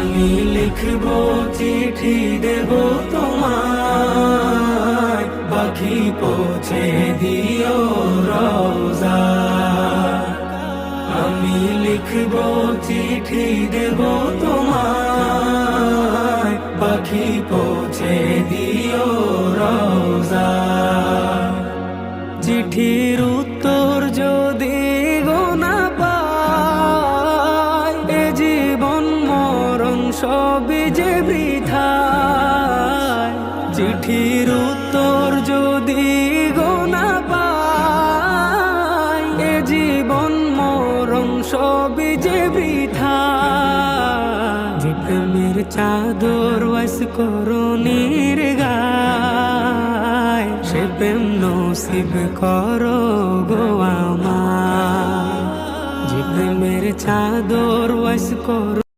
আমি লিখব চিঠি দেব তোমায়। পাখি পৌঁছে দিও রোজা। আমি লিখব চিঠি দেব তোমায়। পাখি পৌঁছে দিও রোজা। চিঠির উত্তর সবই যে বৃথায়, চিঠির উত্তর যদি গোনা পায়, এ জীবন মরণ সবই যে বৃথা যে প্রেমের চাদর ওয়াস করুণীর গায় সে প্রেম নসিব করো গো আমার যে প্রেমের চাদর ওয়াস করো